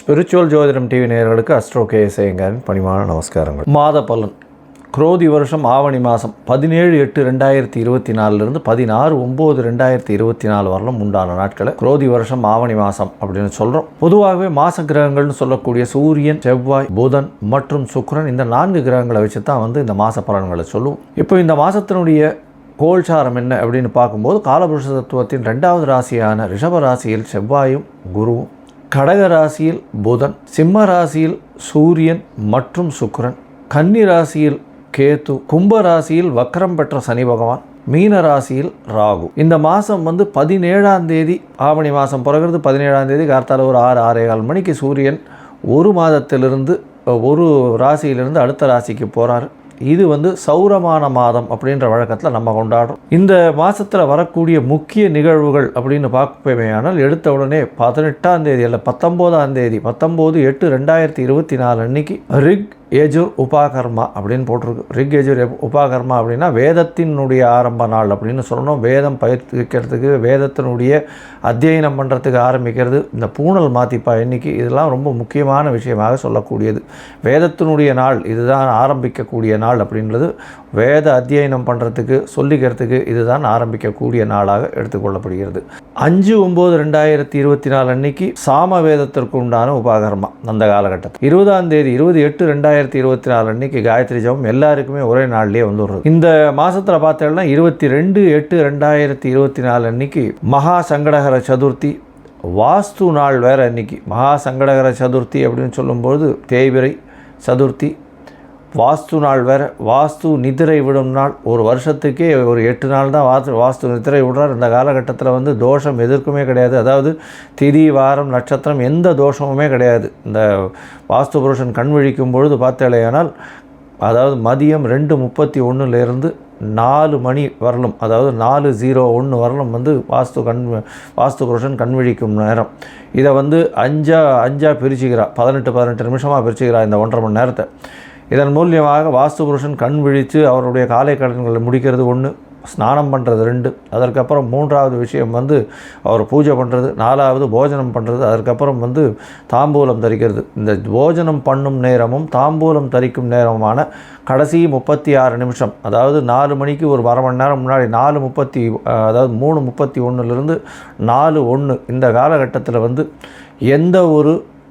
Spiritual ஜோதிடம் TV நேயர்களுக்கு astro கேஎஸ்ஐங்காரின் பணிவான நமஸ்காரங்கள். மாத பலன். குரோதி வருஷம் ஆவணி மாதம் பதினேழு எட்டு ரெண்டாயிரத்தி இருபத்தி நாலுலேருந்து பதினாறு ஒம்பது ரெண்டாயிரத்தி இருபத்தி நாலு வரலும் உண்டான நாட்களை குரோதி வருஷம் ஆவணி மாதம் அப்படின்னு சொல்கிறோம் பொதுவாகவே மாச கிரகங்கள்னு சொல்லக்கூடிய சூரியன் செவ்வாய் புதன் மற்றும் சுக்ரன் இந்த நான்கு கிரகங்களை வச்சு தான் வந்து இந்த மாத பலன்களை சொல்லுவோம். இப்போ இந்த மாதத்தினுடைய கோல்சாரம் என்ன அப்படின்னு பார்க்கும்போது காலபுருஷ தத்துவத்தின் ரெண்டாவது ராசியான ரிஷப ராசியில் செவ்வாயும் குருவும் கடக ராசியில் புதன் சிம்ம ராசியில் சூரியன் மற்றும் சுக்கரன் கன்னி ராசியில் கேத்து கும்ப ராசியில் வக்கரம் பெற்ற சனி பகவான் மீன ராசியில் ராகு. இந்த மாதம் வந்து பதினேழாம் தேதி ஆவணி மாதம் பிறகுறது பதினேழாம் தேதி கார்த்தால ஒரு ஆறு ஆறே கால் மணிக்கு சூரியன் ஒரு மாதத்திலிருந்து ஒரு ராசியிலிருந்து அடுத்த ராசிக்கு போகிறாரு இது வந்து சௌரமான மாதம் அப்படின்ற வழக்கத்தில் நம்ம கொண்டாடுறோம். இந்த மாதத்தில் வரக்கூடிய முக்கிய நிகழ்வுகள் அப்படின்னு பார்ப்போமேயானால் எடுத்த உடனே பதினெட்டாம் தேதி அல்ல பத்தொம்போதாம் தேதி பத்தொம்போது எட்டு ரெண்டாயிரத்தி இருபத்தி நாலு அன்னைக்கு ரிக் ஏஜு உபாகர்மா அப்படின்னு போட்டிருக்கு. ரிக் ஏஜு உபாகர்மா அப்படின்னா வேதத்தினுடைய ஆரம்ப நாள் அப்படின்னு சொல்லணும். வேதம் பயிர்க்கிறதுக்கு வேதத்தினுடைய அத்தியனம் பண்ணுறதுக்கு ஆரம்பிக்கிறது. இந்த பூணல் மாத்திப்பா எண்ணிக்கை இதெல்லாம் ரொம்ப முக்கியமான விஷயமாக சொல்லக்கூடியது. வேதத்தினுடைய நாள் இதுதான் ஆரம்பிக்கக்கூடிய நாள் அப்படின்றது. வேத அத்தியனம் பண்ணுறதுக்கு சொல்லிக்கிறதுக்கு இதுதான் ஆரம்பிக்கக்கூடிய நாளாக எடுத்துக்கொள்ளப்படுகிறது. அஞ்சு ஒம்பது ரெண்டாயிரத்தி இருபத்தி நாலு அன்னைக்கு சாம வேதத்திற்கு உண்டான உபாகர்மா அந்த காலகட்டத்தில். இருபதாம் தேதி இருபது எட்டு ரெண்டாயிரத்தி இருபத்தி நாலு அன்னைக்கு காயத்ரி ஜபம் எல்லாருக்குமே ஒரே நாள்லேயே வந்துடுறது. இந்த மாதத்தில் பார்த்தோம்னா இருபத்தி ரெண்டு எட்டு ரெண்டாயிரத்தி இருபத்தி நாலு அன்னைக்கு மகா சங்கடகர சதுர்த்தி. வாஸ்து நாள் வேறு அன்னைக்கு. மகா சங்கடகர சதுர்த்தி அப்படின்னு சொல்லும்போது தேய்பிரை சதுர்த்தி. வாஸ்து நாள் வேறு வாஸ்து நிதிரை விடும் நாள். ஒரு வருஷத்துக்கே ஒரு எட்டு நாள் தான் வாஸ்து வாஸ்து நிதிரை விடுறார். இந்த காலகட்டத்தில் வந்து தோஷம் எதற்குமே கிடையாது. அதாவது திதி வாரம் நட்சத்திரம் எந்த தோஷமுமே கிடையாது. இந்த வாஸ்து புருஷன் கண் விழிக்கும் பொழுது பார்த்தாலேயானால் அதாவது மதியம் ரெண்டு முப்பத்தி ஒன்றுலேருந்து நாலு மணி வரலும் அதாவது நாலு ஜீரோ ஒன்று வரலும் வந்து வாஸ்து கண் வாஸ்து புருஷன் கண் விழிக்கும் நேரம். இதை வந்து அஞ்சா அஞ்சா பிரிச்சுக்கிறா பதினெட்டு பதினெட்டு நிமிஷமாக பிரிச்சுக்கிறா இந்த ஒன்றரை மணி நேரத்தை. இதன் மூலியமாக வாஸ்து புருஷன் கண் விழித்து அவருடைய காலை கடன்களை முடிக்கிறது ஒன்று ஸ்நானம் பண்ணுறது ரெண்டு. அதற்கப்புறம் மூன்றாவது விஷயம் வந்து அவர் பூஜை பண்ணுறது நாலாவது போஜனம் பண்ணுறது அதற்கப்புறம் வந்து தாம்பூலம் தரிக்கிறது. இந்த போஜனம் பண்ணும் நேரமும் தாம்பூலம் தரிக்கும் நேரமுமான கடைசி முப்பத்தி ஆறு நிமிஷம் அதாவது நாலு மணிக்கு ஒரு அரை மணி நேரம் முன்னாடி நாலு முப்பத்தி அதாவது மூணு முப்பத்தி ஒன்றுலேருந்து நாலு ஒன்று இந்த காலகட்டத்தில் வந்து எந்த ஒரு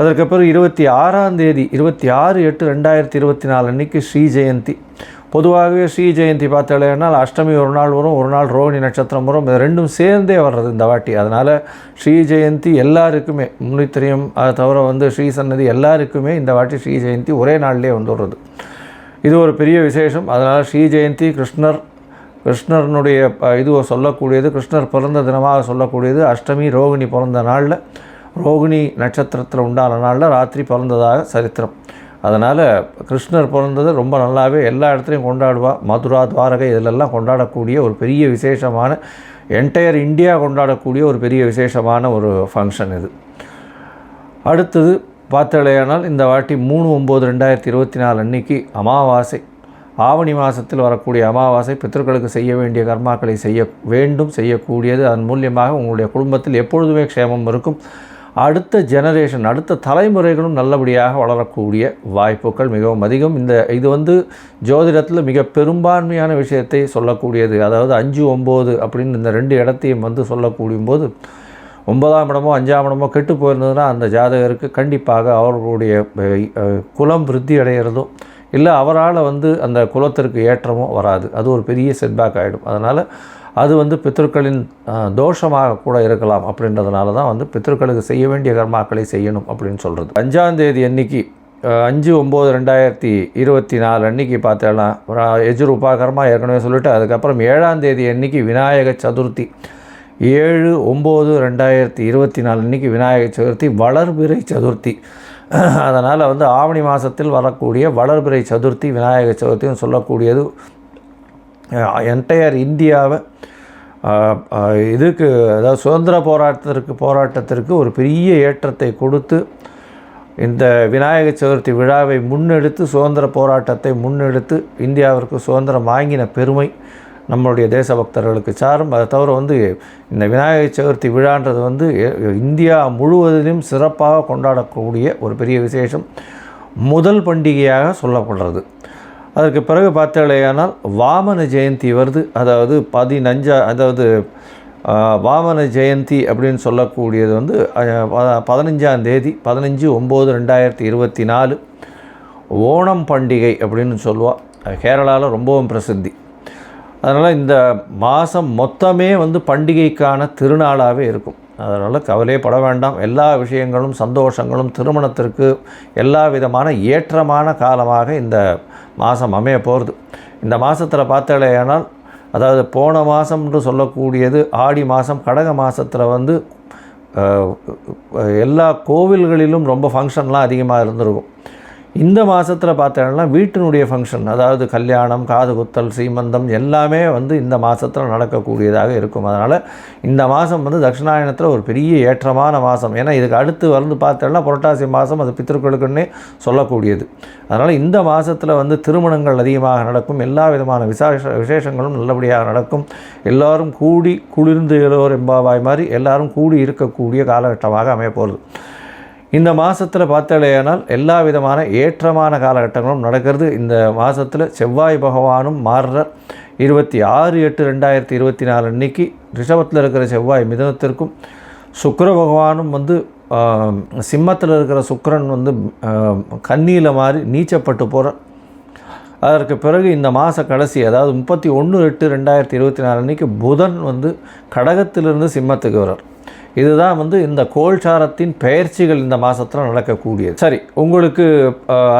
அதற்கப்புறம் இருபத்தி ஆறாம் தேதி இருபத்தி ஆறு எட்டு ரெண்டாயிரத்தி இருபத்தி நாலு அன்றைக்கி ஸ்ரீ ஜெயந்தி. பொதுவாகவே ஸ்ரீ ஜெயந்தி பார்த்தாலேனால் அஷ்டமி ஒரு நாள் வரும் ஒரு நாள் ரோஹிணி நட்சத்திரம் வரும் இது ரெண்டும் சேர்ந்தே வர்றது இந்த வாட்டி. அதனால் ஸ்ரீ ஜெயந்தி எல்லாருக்குமே முன்னித்திரியம் அதை தவிர வந்து ஸ்ரீ சன்னதி எல்லாருக்குமே இந்த வாட்டி ஸ்ரீ ஜெயந்தி ஒரே நாள்லேயே வந்துடுறது. இது ஒரு பெரிய விசேஷம். அதனால் ஸ்ரீ ஜெயந்தி கிருஷ்ணர் கிருஷ்ணர்னுடைய இது சொல்லக்கூடியது கிருஷ்ணர் பிறந்த தினமாக சொல்லக்கூடியது அஷ்டமி ரோகிணி பிறந்த நாளில் ரோகிணி நட்சத்திரத்தில் உண்டான நாளில் ராத்திரி பிறந்ததாக சரித்திரம். அதனால் கிருஷ்ணர் பிறந்தது ரொம்ப நல்லாவே எல்லா இடத்துலையும் கொண்டாடுவா. மதுரா துவாரகை இதிலெல்லாம் கொண்டாடக்கூடிய ஒரு பெரிய விசேஷமான என்டையர் இந்தியா கொண்டாடக்கூடிய ஒரு பெரிய விசேஷமான ஒரு ஃபங்க்ஷன் இது. அடுத்தது பார்த்தலையானால் இந்த வாட்டி மூணு ஒம்பது ரெண்டாயிரத்தி இருபத்தி நாலு அன்னைக்கு அமாவாசை. ஆவணி மாதத்தில் வரக்கூடிய அமாவாசை பித்தர்களுக்கு செய்ய வேண்டிய கர்மாக்களை செய்ய வேண்டும் செய்யக்கூடியது. அதன் மூலியமாக உங்களுடைய குடும்பத்தில் எப்பொழுதுமே க்ஷேமம் இருக்கும். அடுத்த ஜெனரேஷன் அடுத்த தலைமுறைகளும் நல்லபடியாக வளரக்கூடிய வாய்ப்புகள் மிகவும் அதிகம். இந்த இது வந்து ஜோதிடத்தில் மிக பெரும்பான்மையான விஷயத்தை சொல்லக்கூடியது. அதாவது அஞ்சு ஒம்பது அப்படின்னு இந்த ரெண்டு இடத்தையும் வந்து சொல்லக்கூடிய போது ஒன்பதாம் இடமோ அஞ்சாம் இடமோ கெட்டு போயிருந்ததுன்னா அந்த ஜாதகருக்கு கண்டிப்பாக அவர்களுடைய குலம் விருத்தி அடைகிறதோ இல்லை அவரால் வந்து அந்த குலத்திற்கு ஏற்றமோ வராது. அது ஒரு பெரிய செட்பேக் ஆகிடும் அதனால் அது வந்து பித்தர்களின் தோஷமாக கூட இருக்கலாம் அப்படின்றதுனால தான் வந்து பித்தர்களுக்கு செய்ய வேண்டிய கர்மாக்களை செய்யணும் அப்படின்னு சொல்கிறது அஞ்சாந்தேதி அன்னைக்கு அஞ்சு ஒம்பது ரெண்டாயிரத்தி இருபத்தி நாலு அன்னைக்கு பார்த்தேன்னா எஜுர் உபாகரமாக ஏற்கனவே சொல்லிவிட்டு அதுக்கப்புறம் ஏழாம் தேதி அன்னைக்கு விநாயக சதுர்த்தி. ஏழு ஒம்பது ரெண்டாயிரத்தி இருபத்தி நாலு அன்னைக்கு விநாயகர் சதுர்த்தி வளர்பிறை சதுர்த்தி. அதனால் வந்து ஆவணி மாதத்தில் வரக்கூடிய வளர்பிறை சதுர்த்தி விநாயகர் சதுர்த்தின்னு சொல்லக்கூடியது என்டையர் இந்தியாவை இதுக்கு அதாவது சுதந்திர போராட்டத்திற்கு போராட்டத்திற்கு ஒரு பெரிய ஏற்றத்தை கொடுத்து இந்த விநாயகர் சதுர்த்தி விழாவை முன்னெடுத்து சுதந்திர போராட்டத்தை முன்னெடுத்து இந்தியாவிற்கு சுதந்திரம் வாங்கின பெருமை நம்மளுடைய தேசபக்தர்களுக்கு சாரும். அதை தவிர வந்து இந்த விநாயகர் சதுர்த்தி விழான்றது வந்து இந்தியா முழுவதிலும் சிறப்பாக கொண்டாடக்கூடிய ஒரு பெரிய விசேஷம். முதல் பண்டிகையாக சொல்லப்படுறது. அதற்கு பிறகு பார்த்தாலேயானால் வாமன ஜெயந்தி வருது. அதாவது பதினஞ்சா அதாவது வாமன ஜெயந்தி அப்படின்னு சொல்லக்கூடியது வந்து பதினஞ்சாம் தேதி பதினஞ்சு ஒம்பது ரெண்டாயிரத்தி இருபத்தி நாலு ஓணம் பண்டிகை அப்படின்னு சொல்லுவாள் கேரளாவில் ரொம்பவும் பிரசித்தி. அதனால் இந்த மாதம் மொத்தமே வந்து பண்டிகைக்கான திருநாளாகவே இருக்கும். அதனால் கவலையப்பட வேண்டாம். எல்லா விஷயங்களும் சந்தோஷங்களும் திருமணத்திற்கு எல்லா விதமான ஏற்றமான காலமாக இந்த மாதம் அமைய போகிறது இந்த மாதத்தில் பார்த்தாலேயானால் அதாவது போன மாதம்னு சொல்லக்கூடியது ஆடி மாதம் கடக மாதத்தில் வந்து எல்லா கோவில்களிலும் ரொம்ப ஃபங்க்ஷன்லாம் அதிகமாக இருந்திருக்கும். இந்த மாதத்தில் பார்த்தீங்கன்னா வீட்டினுடைய ஃபங்க்ஷன் அதாவது கல்யாணம் காது குத்தல் சீமந்தம் எல்லாமே வந்து இந்த மாதத்தில் நடக்கக்கூடியதாக இருக்கும். அதனால் இந்த மாதம் வந்து தட்சிணாயனத்தில் ஒரு பெரிய ஏற்றமான மாதம் ஏன்னா இதுக்கு அடுத்து வந்து பார்த்தோம்னா புரட்டாசி மாதம் அது பித்திருக்களுக்குன்னே சொல்லக்கூடியது. அதனால் இந்த மாதத்தில் வந்து திருமணங்கள் அதிகமாக நடக்கும். எல்லா விதமான விசேஷ விசேஷங்களும் நல்லபடியாக நடக்கும். எல்லாரும் கூடி குளிர்ந்து எழுவோர் எம்பாவாய் மாதிரி எல்லாரும் கூடி இருக்கக்கூடிய காலகட்டமாக அமையப்போகிறது இந்த மாதத்தில் பார்த்தாலேயானால் எல்லா விதமான ஏற்றமான காலகட்டங்களும் நடக்கிறது. இந்த மாதத்தில் செவ்வாய் பகவானும் மாறுற இருபத்தி ஆறு எட்டு ரெண்டாயிரத்தி இருபத்தி நாலு அன்னைக்கு ரிஷபத்தில் இருக்கிற செவ்வாய் மிதனத்திற்கும் சுக்கர பகவானும் வந்து சிம்மத்தில் இருக்கிற சுக்கரன் வந்து கன்னியில் மாறி நீச்சப்பட்டு போகிற அதற்கு பிறகு இந்த மாத கடைசி அதாவது முப்பத்தி ஒன்று எட்டு ரெண்டாயிரத்தி இருபத்தி நாலு அன்றைக்கி புதன் வந்து கடகத்திலிருந்து சிம்மத்துக்கு வரார் இதுதான் வந்து இந்த கோல்சாரத்தின் பெயர்ச்சிகள் இந்த மாதத்தில் நடக்கக்கூடியது. சரி உங்களுக்கு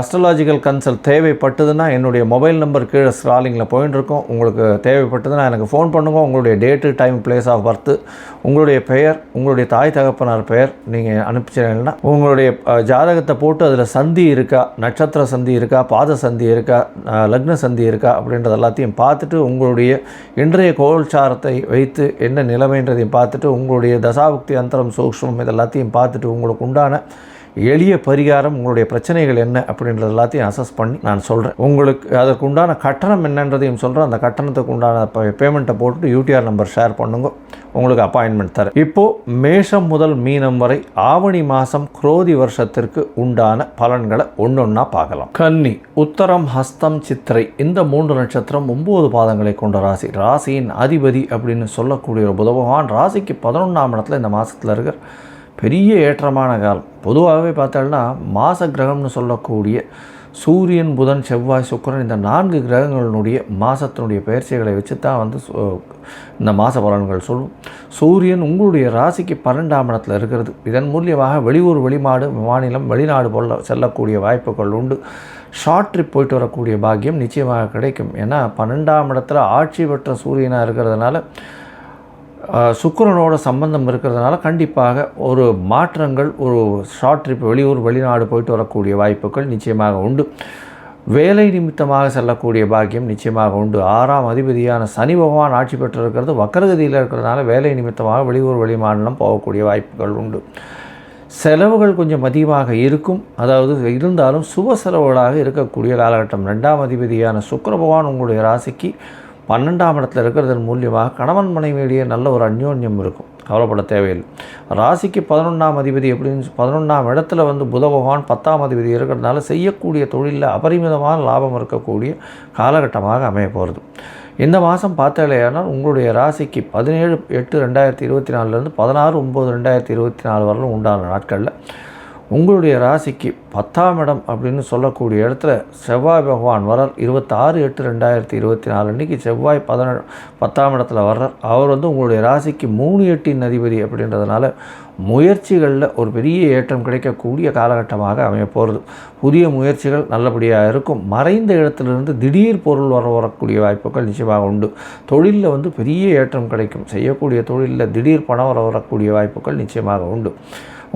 அஸ்ட்ரலாஜிக்கல் கன்சல்ட் தேவைப்பட்டதுன்னா என்னுடைய மொபைல் நம்பர் கீழே ஸ்ட்ராலிங்கில் போயின்னு இருக்கோம். உங்களுக்கு தேவைப்பட்டதுன்னா எனக்கு ஃபோன் பண்ணுங்க. உங்களுடைய date time place of birth உங்களுடைய பெயர் உங்களுடைய தாய் தகப்பனார் பெயர் நீங்கள் அனுப்பிச்சிங்கன்னா உங்களுடைய ஜாதகத்தை போட்டு அதில் சந்தி இருக்கா நட்சத்திர சந்தி இருக்கா பாத சந்தி இருக்கா லக்ன சந்தி இருக்கா அப்படின்றது எல்லாத்தையும் பார்த்துட்டு உங்களுடைய இன்றைய கோல்சாரத்தை வைத்து என்ன நிலைமைன்றதையும் பார்த்துட்டு உங்களுடைய சக்தி அந்தரம் சூக்ஷ்மம் இது எல்லாத்தையும் பார்த்துட்டு உங்களுக்கு உண்டான எளிய பரிகாரம் உங்களுடைய பிரச்சனைகள் என்ன அப்படின்றது எல்லாத்தையும் அசஸ் பண்ணி நான் சொல்கிறேன் உங்களுக்கு அதற்கு உண்டான கட்டணம் என்னன்றதையும் சொல்கிறேன் அந்த கட்டணத்துக்கு உண்டான பேமெண்ட்டை போட்டுட்டு யூடிஆர் நம்பர் ஷேர் பண்ணுங்க. உங்களுக்கு அப்பாயின்மெண்ட் தரேன். இப்போது மேஷம் முதல் மீனம் வரை ஆவணி மாதம் குரோதி வருஷத்திற்கு உண்டான பலன்களை ஒன்று ஒன்றா பார்க்கலாம். கன்னி உத்தரம் ஹஸ்தம் சித்திரை இந்த மூன்று நட்சத்திரம் ஒம்பது பாதங்களை கொண்ட ராசி. ராசியின் அதிபதி அப்படின்னு சொல்லக்கூடிய ஒரு புத பகவான் ராசிக்கு பதினொன்றாம் இடத்துல இந்த மாதத்தில் இருக்கிற பெரிய ஏற்றமான காலம். பொதுவாகவே பார்த்தோம்னா மாச கிரகம்னு சொல்லக்கூடிய சூரியன் புதன் செவ்வாய் சுக்கிரன் இந்த நான்கு கிரகங்களினுடைய மாதத்தினுடைய பயிற்சிகளை வச்சு தான் வந்து இந்த மாத பலன்கள் சொல்லும். சூரியன் உங்களுடைய ராசிக்கு பன்னெண்டாம் இடத்துல இருக்கிறது. இதன் மூலியமாக வெளியூர் வெளிமாடு மாநிலம் வெளிநாடு போல செல்லக்கூடிய வாய்ப்புகள் உண்டு. ஷார்ட் ட்ரிப் போயிட்டு வரக்கூடிய பாக்கியம் நிச்சயமாக கிடைக்கும். ஏன்னா பன்னெண்டாம் இடத்துல ஆட்சி பெற்ற சூரியனாக இருக்கிறதுனால சுக்கரனோட சம்பந்தம் இருக்கிறதுனால கண்டிப்பாக ஒரு மாற்றங்கள் ஒரு ஷார்ட் ட்ரிப் வெளியூர் வெளிநாடு போயிட்டு வரக்கூடிய வாய்ப்புகள் நிச்சயமாக உண்டு. வேலை நிமித்தமாக செல்லக்கூடிய பாக்கியம் நிச்சயமாக உண்டு. ஆறாம் அதிபதியான சனி பகவான் ஆட்சி பெற்றிருக்கிறது. வக்கரகதியில் இருக்கிறதுனால வேலை நிமித்தமாக வெளியூர் வெளிமாநிலம் போகக்கூடிய வாய்ப்புகள் உண்டு. செலவுகள் கொஞ்சம் அதிகமாக இருக்கும். அதாவது இருந்தாலும் சுப செலவுகளாக இருக்கக்கூடிய காலகட்டம். ரெண்டாம் அதிபதியான சுக்கர பகவான் உங்களுடைய ராசிக்கு பன்னெண்டாம் இடத்துல இருக்கிறதன் மூலியமாக கணவன் மனைவியிடையே நல்ல ஒரு அந்யோன்யம் இருக்கும். கவலைப்பட தேவையில்லை. ராசிக்கு பதினொன்றாம் அதிபதி எப்படின்னு பதினொன்றாம் இடத்துல வந்து புத பகவான் பத்தாம் அதிபதி இருக்கிறதுனால செய்யக்கூடிய தொழிலில் அபரிமிதமான லாபம் இருக்கக்கூடிய காலகட்டமாக அமைய போகிறது இந்த மாதம் பார்த்தாலேயானால் உங்களுடைய ராசிக்கு பதினேழு எட்டு ரெண்டாயிரத்தி இருபத்தி நாலுலேருந்து பதினாறு ஒம்பது ரெண்டாயிரத்தி இருபத்தி நாலு வரலும் உண்டான நாட்களில் உங்களுடைய ராசிக்கு பத்தாம் இடம் அப்படின்னு சொல்லக்கூடிய இடத்துல செவ்வாய் பகவான் வரார் இருபத்தாறு எட்டு ரெண்டாயிரத்தி இருபத்தி நாலு அன்றைக்கி செவ்வாய் பதினேழு பத்தாம் இடத்துல வர்றார். அவர் வந்து உங்களுடைய ராசிக்கு மூணு எட்டின் அதிபதி அப்படின்றதுனால முயற்சிகளில் ஒரு பெரிய ஏற்றம் கிடைக்கக்கூடிய காலகட்டமாக அமைய போகிறது புதிய முயற்சிகள் நல்லபடியாக இருக்கும். மறைந்த இடத்துலேருந்து திடீர் பொருள் வர வரக்கூடிய வாய்ப்புகள் நிச்சயமாக உண்டு. தொழிலில் வந்து பெரிய ஏற்றம் கிடைக்கும். செய்யக்கூடிய தொழிலில் திடீர் பணம் வர வரக்கூடிய வாய்ப்புகள் நிச்சயமாக உண்டு.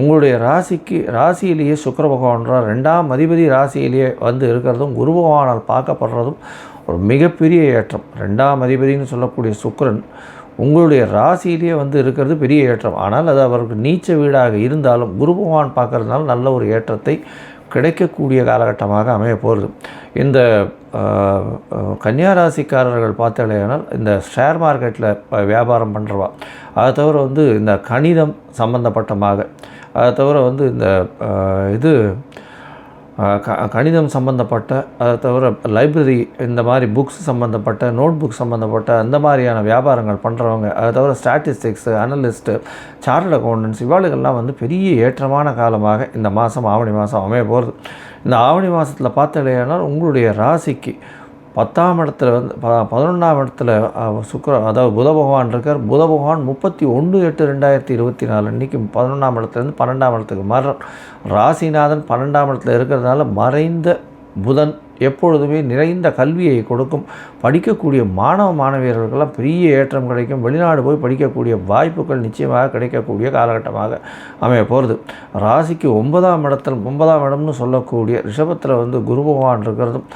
உங்களுடைய ராசிக்கு ராசியிலேயே சுக்கர பகவான்றார் ரெண்டாம் அதிபதி ராசியிலேயே வந்து இருக்கிறதும் குரு பகவானால் பார்க்கப்படுறதும் ஒரு மிகப்பெரிய ஏற்றம். ரெண்டாம் அதிபதினு சொல்லக்கூடிய சுக்கரன் உங்களுடைய ராசியிலேயே வந்து இருக்கிறது பெரிய ஏற்றம். ஆனால் அது அவருக்கு நீச்ச வீடாக இருந்தாலும் குரு பகவான் பார்க்கறதுனால நல்ல ஒரு ஏற்றத்தை கிடைக்கக்கூடிய காலகட்டமாக அமைய போகிறது. இந்த கன்னியாராசிக்காரர்கள் பார்த்தாலேனால் இந்த ஷேர் மார்க்கெட்டில் வியாபாரம் பண்ணுறவா அதை தவிர வந்து இந்த கணிதம் சம்பந்தப்பட்டமாக அதை தவிர வந்து இந்த இது க கணிதம் சம்மந்தப்பட்ட அதை தவிர லைப்ரரி இந்த மாதிரி புக்ஸ் சம்மந்தப்பட்ட நோட் புக் சம்மந்தப்பட்ட அந்த மாதிரியான வியாபாரங்கள் பண்ணுறவங்க அதை தவிர ஸ்டாட்டிஸ்டிக்ஸு அனலிஸ்ட்டு சார்ட் அக்கௌண்டன்ஸ் இவாளுகள்லாம் வந்து பெரிய ஏற்றமான காலமாக இந்த மாதம் ஆவணி மாதம் அமைய போகிறது இந்த ஆவணி மாதத்தில் பார்த்தாலேயானால் உங்களுடைய ராசிக்கு பத்தாம் இடத்துல வந்து ப பதினொன்றாம் இடத்துல சுக்கர அதாவது புத பகவான் இருக்கார். புத பகவான் முப்பத்தி ஒன்று எட்டு ரெண்டாயிரத்தி இருபத்தி நாலு அன்றைக்கி பதினொன்றாம் இடத்துலேருந்து பன்னெண்டாம் இடத்துக்கு மர ராசிநாதன் பன்னெண்டாம் இடத்துல இருக்கிறதுனால மறைந்த புதன் எப்பொழுதுமே நிறைந்த கல்வியை கொடுக்கும். படிக்கக்கூடிய மாணவ மாணவியர்களுக்கெல்லாம் பெரிய ஏற்றம் கிடைக்கும். வெளிநாடு போய் படிக்கக்கூடிய வாய்ப்புகள் நிச்சயமாக கிடைக்கக்கூடிய காலகட்டமாக அமைய போகிறது ராசிக்கு ஒன்பதாம் இடத்தில் ஒன்பதாம் இடம்னு சொல்லக்கூடிய ரிஷபத்தில் வந்து குரு பகவான் இருக்கிறதும்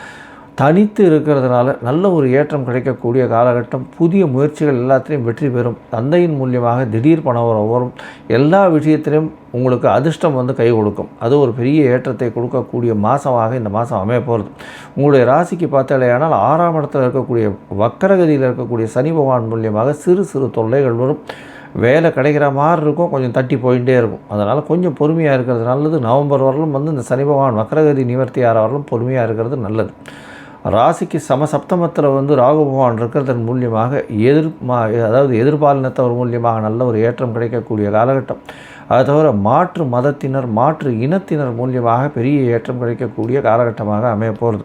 தனித்து இருக்கிறதுனால நல்ல ஒரு ஏற்றம் கிடைக்கக்கூடிய காலகட்டம் புதிய முயற்சிகள் எல்லாத்திலையும் வெற்றி பெறும். தந்தையின் மூலியமாக திடீர் பணம் வரும். எல்லா விஷயத்திலையும் உங்களுக்கு அதிர்ஷ்டம் வந்து கை கொடுக்கும். அது ஒரு பெரிய ஏற்றத்தை கொடுக்கக்கூடிய மாதமாக இந்த மாதம் அமைய போகிறது உங்களுடைய ராசிக்கு பார்த்தாலேயானால் ஆறாம் இடத்தில் இருக்கக்கூடிய வக்கரகதியில் இருக்கக்கூடிய சனி பகவான் மூலியமாக சிறு சிறு தொல்லைகள் வரும். வேலை கிடைக்கிற மாதிரி இருக்கும். கொஞ்சம் தட்டி போயிட்டே இருக்கும். அதனால் கொஞ்சம் பொறுமையாக இருக்கிறது நல்லது. நவம்பர் வரலும் வந்து இந்த சனி பகவான் வக்கரகதி நிவர்த்தி ஆற வரலும் பொறுமையாக இருக்கிறது நல்லது. ராசிக்கு சமசப்தமத்தில் வந்து ராகு பகவான் இருக்கிறதன் மூலியமாக எதிர் அதாவது எதிர்பாலினத்தவர் மூலியமாக நல்ல ஒரு ஏற்றம் கிடைக்கக்கூடிய காலகட்டம். அதை தவிர மாற்று மதத்தினர் மாற்று இனத்தினர் மூலியமாக பெரிய ஏற்றம் கிடைக்கக்கூடிய காலகட்டமாக அமைய போகிறது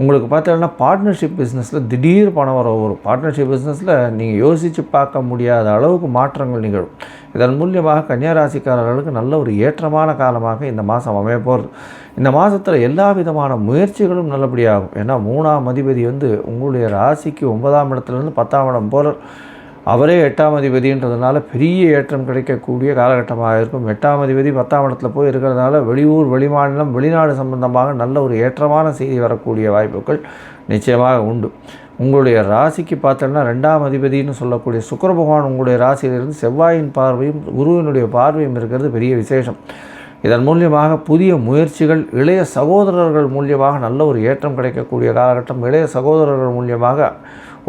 உங்களுக்கு பார்த்தீங்கன்னா பார்ட்னர்ஷிப் பிஸ்னஸில் திடீர் பணம் வர வரும். பார்ட்னர்ஷிப் பிஸ்னஸில் நீங்கள் யோசித்து பார்க்க முடியாத அளவுக்கு மாற்றங்கள் நிகழும். இதன் மூலியமாக கன்னியாராசிக்காரர்களுக்கு நல்ல ஒரு ஏற்றமான காலமாக இந்த மாதம் அமைய போகிறது இந்த மாதத்தில் எல்லா விதமான முயற்சிகளும் நல்லபடியாகும். ஏன்னா மூணாம் அதிபதி வந்து உங்களுடைய ராசிக்கு ஒன்பதாம் இடத்துலேருந்து பத்தாம் இடம் போகிற அவரே எட்டாம் அதிபதின்றதுனால பெரிய ஏற்றம் கிடைக்கக்கூடிய காலகட்டமாக இருக்கும். எட்டாம் அதிபதி பத்தாம் இடத்துல போய் இருக்கிறதுனால வெளியூர் வெளிமாநிலம் வெளிநாடு சம்பந்தமாக நல்ல ஒரு ஏற்றமான செய்தி வரக்கூடிய வாய்ப்புகள் நிச்சயமாக உண்டு. உங்களுடைய ராசிக்கு பார்த்தோம்னா ரெண்டாம் அதிபதினு சொல்லக்கூடிய சுக்கர பகவான் உங்களுடைய ராசியிலிருந்து செவ்வாயின் பார்வையும் குருவினுடைய பார்வையும் இருக்கிறது பெரிய விசேஷம். இதன் மூலியமாக புதிய முயற்சிகள் இளைய சகோதரர்கள் மூலியமாக நல்ல ஒரு ஏற்றம் கிடைக்கக்கூடிய காலகட்டம் இளைய சகோதரர்கள் மூலியமாக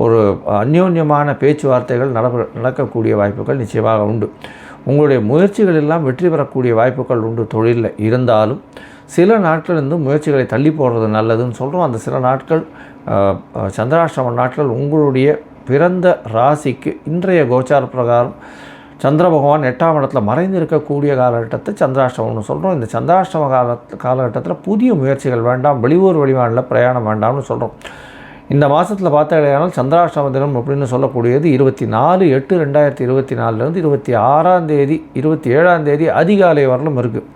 ஒரு அந்யோன்யமான பேச்சுவார்த்தைகள் நட நடக்கக்கூடிய வாய்ப்புகள் நிச்சயமாக உண்டு. உங்களுடைய முயற்சிகள் எல்லாம் வெற்றி பெறக்கூடிய வாய்ப்புகள் உண்டு. தொழிலில் இருந்தாலும் சில நாட்கள் இருந்து முயற்சிகளை தள்ளி போடுறது நல்லதுன்னு சொல்கிறோம் அந்த சில நாட்கள் சந்திராஷ்டிரம நாட்கள் உங்களுடைய பிறந்த ராசிக்கு இன்றைய கோச்சார பிரகாரம் சந்திர பகவான் எட்டாம் இடத்துல மறைந்து இருக்கக்கூடிய காலகட்டத்தை சந்திராஷ்டமம்னு சொல்கிறோம் இந்த சந்திராஷ்டம கால காலகட்டத்தில் புதிய முயற்சிகள் வேண்டாம் வெளியூர் வெளிநாட்டில் பிரயாணம் வேண்டாம்னு சொல்கிறோம் இந்த மாதத்தில் பார்த்தாலேயானால் சந்திராஷ்டம தினம் அப்படின்னு சொல்லக்கூடியது இருபத்தி நாலு எட்டு ரெண்டாயிரத்தி இருபத்தி நாலுலேருந்து இருபத்தி ஆறாம் தேதி இருபத்தி ஏழாம் தேதி அதிகாலை வரலும் இருக்குது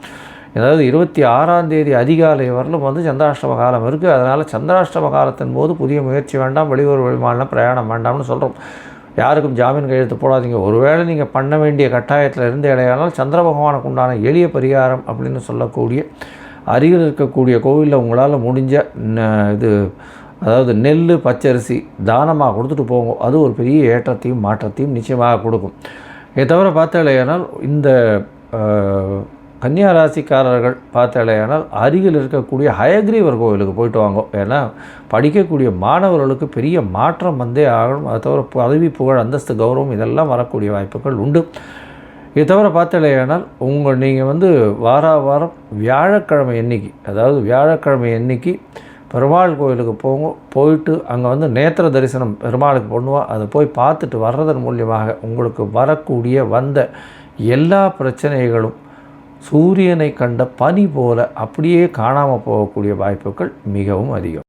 அதாவது இருபத்தி ஆறாம் தேதி அதிகாலை வரலும் வந்து சந்திராஷ்டம காலம் இருக்குது அதனால் சந்திராஷ்டம காலத்தின் போது புதிய முயற்சி வேண்டாம் வெளியூர் வெளிமாநிலம் பிரயாணம் வேண்டாம்னு சொல்கிறோம் யாருக்கும் ஜாமீன் கையெழுத்து போடாதீங்க. ஒருவேளை நீங்கள் பண்ண வேண்டிய கட்டாயத்தில் இருந்து இடையானால் சந்திர பகவானுக்கு உண்டான எளிய பரிகாரம் அப்படின்னு சொல்லக்கூடிய அருகில் இருக்கக்கூடிய கோவிலில் உங்களால் முடிஞ்ச இது அதாவது நெல் பச்சரிசி தானமாக கொடுத்துட்டு போங்க. அது ஒரு பெரிய ஏற்றத்தையும் மாற்றத்தையும் நிச்சயமாக கொடுக்கும். இதை தவிர பார்த்தாலேயானால் இந்த கன்னியா ராசிக்காரர்கள் பார்த்தாலேயானால் அருகில் இருக்கக்கூடிய ஹயக்ரீவர் கோவிலுக்கு போயிட்டு வாங்க. ஏன்னா படிக்கக்கூடிய மாணவர்களுக்கு பெரிய மாற்றம் வந்தே ஆகணும். அதை தவிர பதவி புகழ் அந்தஸ்து கௌரவம் இதெல்லாம் வரக்கூடிய வாய்ப்புகள் உண்டு. இது தவிர பார்த்தாலேயானால் உங்கள் நீங்கள் வந்து வார வாரம் வியாழக்கிழமை எண்ணிக்கை அதாவது வியாழக்கிழமை எண்ணிக்கை பெருமாள் கோயிலுக்கு போங்க. போயிட்டு அங்கே வந்து நேத்திர தரிசனம் பெருமாளுக்கு பண்ணுவோம் அதை போய் பார்த்துட்டு வர்றதன் மூலியமாக உங்களுக்கு வரக்கூடிய வந்த எல்லா பிரச்சனைகளும் சூரியனை கண்ட பனி போல அப்படியே காணாமல் போகக்கூடிய வாய்ப்புகள் மிகவும் அதிகம்.